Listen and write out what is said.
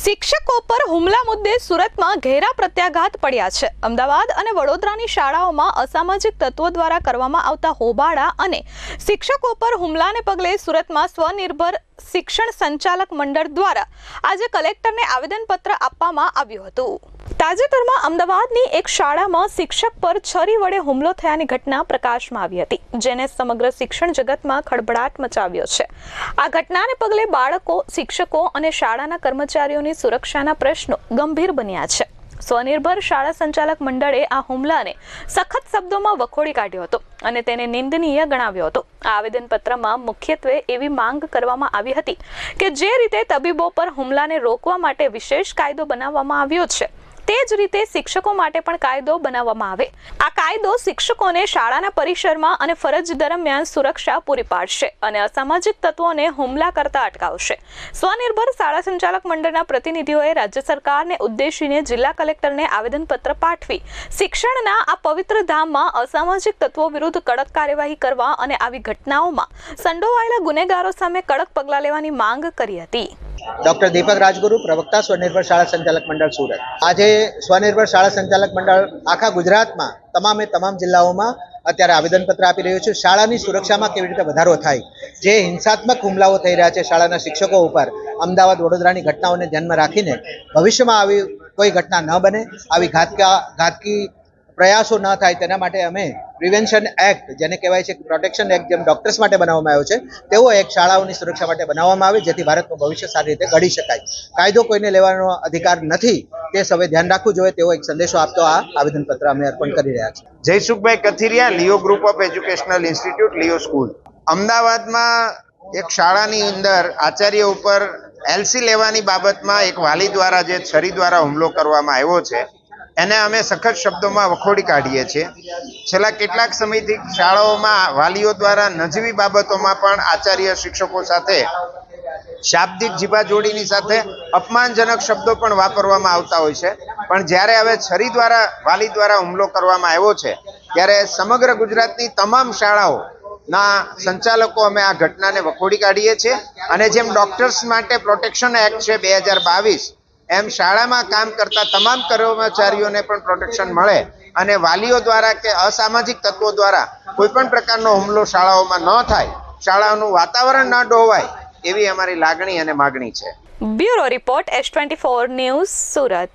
શિક્ષકો પર હુમલા મુદ્દે સુરતમાં ઘેરા પ્રત્યાઘાત પડ્યા છે. અમદાવાદ અને વડોદરાની શાળાઓમાં અસામાજિક તત્વો દ્વારા કરવામાં આવતા હોબાળા અને શિક્ષકો પર હુમલાને પગલે સુરતમાં સ્વનિર્ભર શિક્ષણ સંચાલક મંડળ દ્વારા આજે કલેક્ટરને આવેદનપત્ર આપવામાં આવ્યું હતું. તાજેતરમાં અમદાવાદની એક શાળામાં શિક્ષક પર છરી વડે હુમલો થયાની ઘટના પ્રકાશમાં આવી હતી, જેને સમગ્ર શિક્ષણ જગતમાં ખળભળાટ મચાવ્યો છે. આ ઘટનાને પગલે બાળકો, શિક્ષકો અને શાળાના કર્મચારીઓની સુરક્ષાના પ્રશ્નો ગંભીર બન્યા છે. સ્વનિર્ભર શાળા સંચાલક મંડળે આ હુમલાને સખત શબ્દોમાં વખોડી કાઢ્યો હતો અને તેને નિંદનીય ગણાવ્યો હતો. આ આવેદનપત્રમાં મુખ્યત્વે એવી માંગ કરવામાં આવી હતી કે જે રીતે તબીબો પર હુમલાને રોકવા માટે વિશેષ કાયદો બનાવવામાં આવ્યો છે તે જ રીતે શિક્ષકો માટે પણ કાયદો બનાવવામાં આવે. આ કાયદો શિક્ષકોને શાળાના પરિસરમાં અને ફરજ દરમિયાન સુરક્ષા પૂરી પાડશે અને અસામાજિક તત્વોને હુમલા કરતા અટકાવશે. સ્વનિર્ભર શાળા સંચાલક મંડળના પ્રતિનિધિઓએ રાજ્ય સરકારને ઉદ્દેશીને જિલ્લા કલેક્ટરને આવેદનપત્ર પાઠવી શિક્ષણના આ પવિત્ર ધામમાં અસામાજિક તત્વો વિરુદ્ધ કડક કાર્યવાહી કરવા અને આવી ઘટનાઓમાં સંડોવાયેલા ગુનેગારો સામે કડક પગલાં લેવાની માંગ કરી હતી. ડોક્ટર દીપક રાજગુરુ, પ્રવક્તા, સ્વનિર્ભર શાળા સંચાલક મંડળ, સુરત. આજે સ્વનિર્ભર શાળા સંચાલક મંડળ આખા ગુજરાતમાં તમામે તમામ જિલ્લાઓમાં અત્યારે આવેદનપત્ર આપી રહ્યું છે. શાળાની સુરક્ષામાં કેવી રીતે વધારો થાય? જે હિંસાત્મક હુમલાઓ થઈ રહ્યા છે શાળાના શિક્ષકો ઉપર, અમદાવાદ વડોદરાની ઘટનાઓને ધ્યાનમાં રાખીને ભવિષ્યમાં આવી કોઈ ઘટના ન બને, આવી ઘાતકા ઘાતકી પ્રયાસો ન થાય તેના માટે અમે પ્રિવેન્શન એક્ટ જેને કહેવાય છે પ્રોટેક્શન એક્ટ જેમ ડોક્ટર્સ માટે બનાવવામાં આવ્યો છે તેવો એક શાળાઓની સુરક્ષા માટે બનાવવામાં આવે, જેથી ભારતનું ભવિષ્ય સારી રીતે ઘડી શકાય. કાયદો કોઈને લેવાનો અધિકાર નથી, તે સૌએ ધ્યાન રાખવું જોઈએ તેવો એક સંદેશો આપતો આ આવેદનપત્ર અમે અર્પણ કરી રહ્યા છીએ. Jaysukhbhai Kathiriya Leo group of educational institute Leo school અમદાવાદમાં એક શાળાની અંદર આચાર્ય ઉપર એલસી લેવાની બાબતમાં એક વાલી દ્વારા જે છરી દ્વારા હુમલો કરવામાં આવ્યો છે એને અમે સખત શબ્દોમાં વખોડી કાઢીએ છીએ. છેલ્લા કેટલાક સમયથી શાળાઓમાં વાલીઓ દ્વારા નજીવી બાબતોમાં પણ આચાર્ય શિક્ષકો સાથે શાબ્દિક જીભાજોડીની સાથે અપમાનજનક શબ્દો પણ વાપરવામાં આવતા હોય છે. પણ જ્યારે હવે છરી દ્વારા, વાલી દ્વારા હુમલો કરવામાં આવ્યો છે, ત્યારે સમગ્ર ગુજરાતની તમામ શાળાઓ ના સંચાલકો અમે આ ઘટનાને વખોડી કાઢીએ છીએ. અને જેમ ડોક્ટર્સ માટે પ્રોટેક્શન એક્ટ છે બે હજાર બાવીસ એમ શાળામાં કામ કરતા તમામ કર્મચારીઓને પણ પ્રોટેક્શન મળે અને વાલીઓ દ્વારા કે અસામાજિક તત્વો દ્વારા કોઈ પણ પ્રકારનો હુમલો શાળાઓમાં ન થાય શાળાઓનું વાતાવરણ ન ડોવાય, એવી અમારી લાગણી અને માગણી છે. Bureau report S twenty four news Surat.